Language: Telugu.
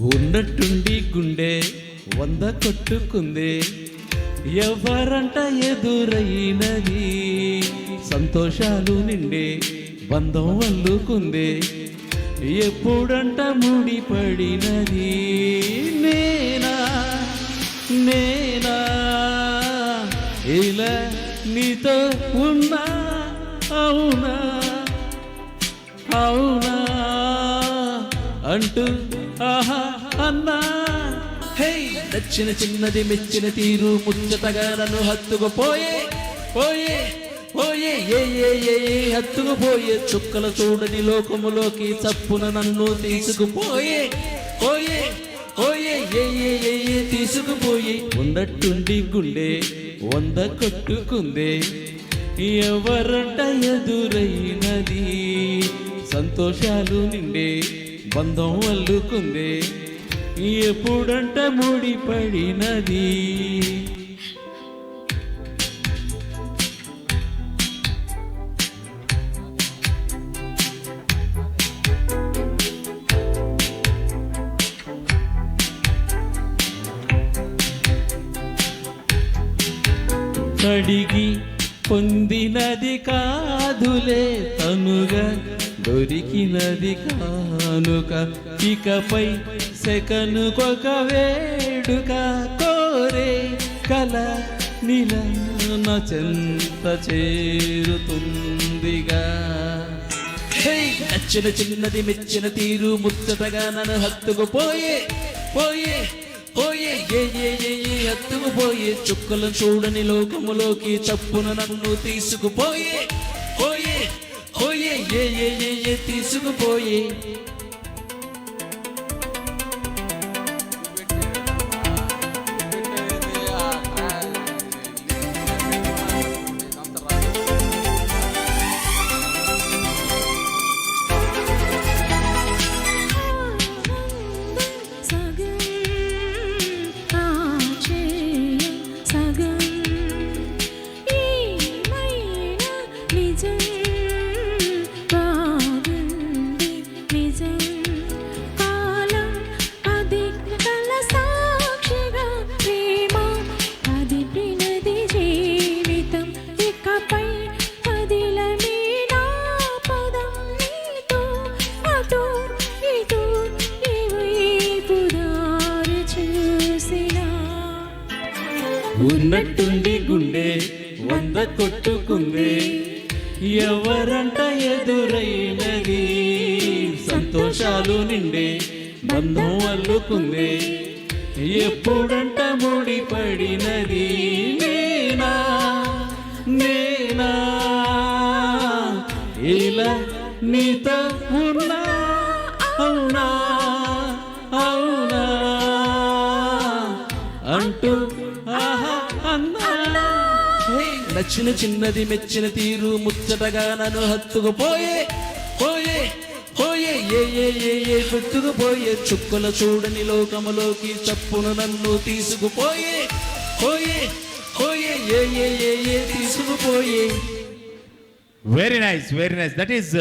ఉండట్టుండి గుండె వంద కొట్టుకుందే. ఎవరంట ఎదురైనది? సంతోషాలు నిండే బంధం వల్లుకుందే ఎప్పుడంట ముడిపడినది? నేనా? నేనా? ఇలా నీతో ఉన్నా? అవునా? అవునా? అంటూ ఆహా అన్నా హే నచ్చిన చిన్నది మెచ్చిన తీరు ముచ్చటగా నన్ను హత్తుకుపోయే పోయే పోయే. ఏ ఏ ఏ ఏ హత్తుకుపోయే చుక్కల చూడని లోకములోకి చప్పున నన్ను తీసుకుపోయే పోయే పోయే. ఏ ఏ ఏ ఏ తీసుకుపోయి. ఉన్నట్టుండి గుండె వంద కొట్టుకుందే. ఎవరంట ఎదురైనది? సంతోషాలు నిండే బంధం అల్లుకుందే. ఎప్పుడంట ముడిపడినది? కడిగి పొందినది కాదులే తనుగా. దొరికినది కానుక ఇకపై సెకనుకొక వేడుక కోరే కల నిల చెంత చేరుతుందిగా. నచ్చిన చిన్నది మెచ్చిన తీరు ముచ్చటగా నన్ను హత్తుకుపోయే పోయే పోయే ఏ ఏ ఏ ఏ హత్తుకుపోయే చుక్కలను చూడని లోకములోకి చప్పున నన్ను తీసుకుపోయే. పోయే పోయే ఏ ఏ ఏ ఏ తీసుకుపోయే సగం ఉన్నట్టుండి గుండె వంద కొట్టుకుంది. ఎవరంట ఎదురైనది? సంతోషాలు నిండే బంధం అల్లుకుంది. ఎప్పుడంట ముడిపడినది? నేనా? నేనా? ఇలా నీతో ఉన్నా అవునా? అంటూ. ఆహా అన్నా హే! నచ్చిన చిన్నది మెచ్చిన తీరు ముచ్చటగా నన్ను హత్తుకుపోయే పోయే పోయే ఏ ఏ ఏ ఏ పెట్టుకుపోయే చుక్కల చూడని లోకములోకి చప్పున నన్ను తీసుకుపోయే పోయే పోయే. ఏ ఏ ఏ ఏ తీసుకుపోయే. Very nice very nice that is